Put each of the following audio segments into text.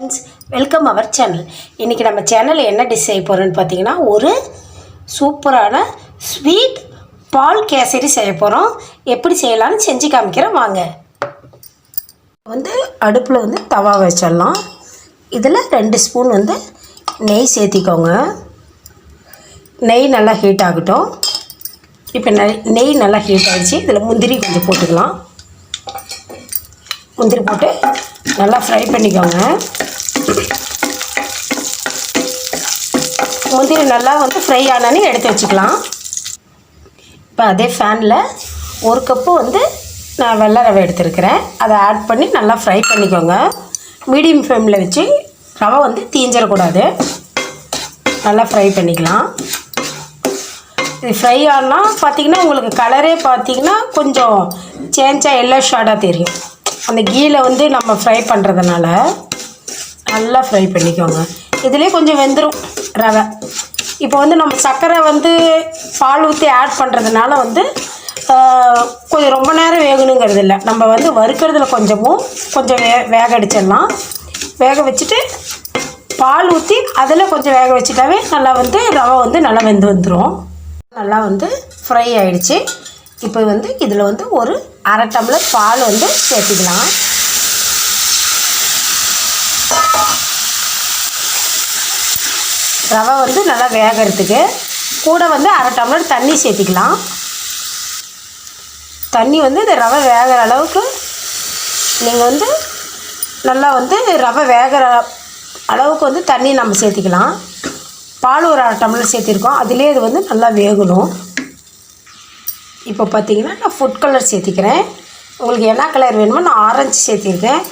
Friends welcome our channel இன்றைக்கி நம்ம சேனலில் என்ன டிஷ் செய்ய போகிறோன்னு பார்த்தீங்கன்னா ஒரு சூப்பரான ஸ்வீட் பால் கேசரி செய்ய போகிறோம் எப்படி செய்யலாம்னு செஞ்சு காமிக்கிறோம் வாங்க. வந்து அடுப்பில் வந்து தவா வச்சிடலாம். இதில் ரெண்டு ஸ்பூன் வந்து நெய் சேர்த்திக்கோங்க. நெய் நல்லா ஹீட் ஆகட்டும். இப்போ நெய் நல்லா ஹீட் ஆகிடுச்சு இதில் முந்திரி கொஞ்சம் போட்டுக்கலாம். முந்திரி போட்டு நல்லா ஃப்ரை பண்ணிக்கோங்க. முந்திரி நல்லா வந்து ஃப்ரை ஆனானே எடுத்து வச்சுக்கலாம். இப்போ அதே ஃபேனில் ஒரு கப்பு வந்து நான் வெள்ளை ரவை எடுத்துருக்கிறேன். அதை ஆட் பண்ணி நல்லா ஃப்ரை பண்ணிக்கோங்க. மீடியம் ஃப்ளேமில் வச்சு ரவை வந்து தீஞ்சிடக்கூடாது. நல்லா ஃப்ரை பண்ணிக்கலாம். இது ஃப்ரை ஆனால் பார்த்தீங்கன்னா உங்களுக்கு கலரே பார்த்தீங்கன்னா கொஞ்சம் சேஞ்சாக எல்லோ ஷேடாக தெரியும். அந்த கீயில் வந்து நம்ம ஃப்ரை பண்ணுறதுனால நல்லா ஃப்ரை பண்ணிக்கோங்க. இதுலேயே கொஞ்சம் வெந்துடும் ரவை. இப்போ வந்து நம்ம சர்க்கரை வந்து பால் ஊற்றி ஆட் பண்ணுறதுனால வந்து கொஞ்சம் ரொம்ப நேரம் வேகணுங்கிறது இல்லை. நம்ம வந்து வறுக்கிறதுல கொஞ்சமும் கொஞ்சம் வே வேக அடிச்சிடலாம். வேக வச்சுட்டு பால் ஊற்றி அதில் கொஞ்சம் வேக வச்சுட்டாவே நல்லா வந்து ரவை வந்து நல்லா வெந்து வந்துடும் நல்லா வந்து ஃப்ரை ஆகிடுச்சி இப்போ வந்து இதில் வந்து ஒரு அரை டம்ளர் பால் வந்து சேர்த்துக்கலாம். ரவை வந்து நல்லா வேகிறதுக்கு. கூட வந்து அரை டம்ளர் தண்ணி சேர்த்திக்கலாம். தண்ணி வந்து இந்த ரவை வேகிற அளவுக்கு நீங்கள் வந்து நல்லா வந்து ரவை வேகிற அளவுக்கு வந்து தண்ணி நம்ம சேர்த்திக்கலாம். பால் ஒரு அரை டம்ளர் சேர்த்திருக்கோம். அதிலே இது வந்து நல்லா வேகணும். இப்போ பார்த்தீங்கன்னா நான் ஃபுட் கலர் சேர்த்திக்கிறேன். உங்களுக்கு என்ன கலர் வேணுமோ நான் ஆரஞ்சு சேர்த்திருக்கேன்.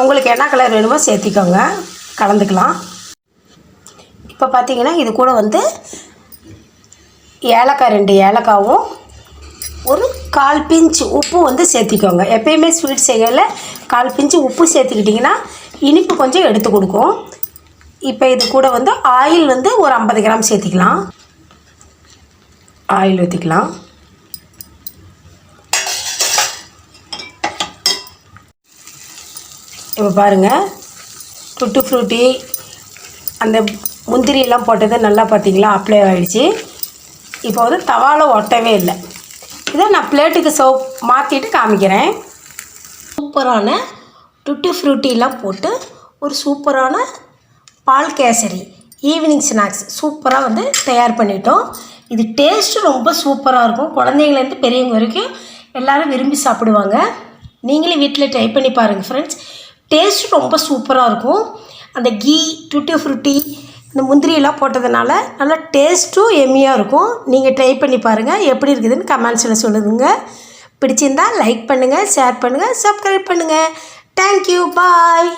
உங்களுக்கு என்ன கலர் வேணுமோ சேர்த்திக்கோங்க. கலந்துக்கலாம். இப்போ பார்த்தீங்கன்னா இது கூட வந்து ஏலக்காய் ரெண்டு ஏலக்காவும் ஒரு கால் பிஞ்சு உப்பு வந்து சேர்த்திக்கோங்க. எப்பயுமே ஸ்வீட் செய்யல கால் பிஞ்சு உப்பு சேர்த்துக்கிட்டிங்கன்னா இனிப்பு கொஞ்சம் எடுத்து கொடுக்கும். இப்போ இது கூட வந்து ஆயில் வந்து ஒரு ஐம்பது கிராம் சேர்த்திக்கலாம். ஆயில் ஊற்றிக்கலாம் இப்போ பாருங்கள் டுட்டு ஃப்ரூட்டி அந்த முந்திரி எல்லாம் போட்டது நல்லா பார்த்தீங்களா? அப்ளை ஆகிடுச்சு இப்போ வந்து தவாவில் ஒட்டவே இல்லை. இதை நான் பிளேட்டுக்கு சோப் மாற்றிட்டு காமிக்கிறேன். சூப்பரான டுட்டி ஃப்ரூட்டிலாம் போட்டு ஒரு சூப்பரான பால் கேசரி ஈவினிங் ஸ்நாக்ஸ் சூப்பராக வந்து தயார் பண்ணிட்டோம். இது டேஸ்ட்டு ரொம்ப சூப்பராக இருக்கும். குழந்தைங்கலேருந்து பெரியவங்க வரைக்கும் எல்லோரும் விரும்பி சாப்பிடுவாங்க. நீங்களே வீட்டில் ட்ரை பண்ணி பாருங்கள் ஃப்ரெண்ட்ஸ் டேஸ்ட் ரொம்ப சூப்பராக இருக்கும். அந்த கீ டுட்டி ஃப்ரூட்டி இந்த முந்திரியெல்லாம் போட்டதுனால நல்லா டேஸ்ட்டும் எம்மியாக இருக்கும். நீங்கள் ட்ரை பண்ணி பாருங்கள் எப்படி இருக்குதுன்னு கமெண்ட்ஸில் சொல்லுதுங்க. பிடிச்சிருந்தா லைக் பண்ணுங்கள் ஷேர் பண்ணுங்கள் சப்ஸ்கிரைப் பண்ணுங்கள் தேங்க்யூ பாய்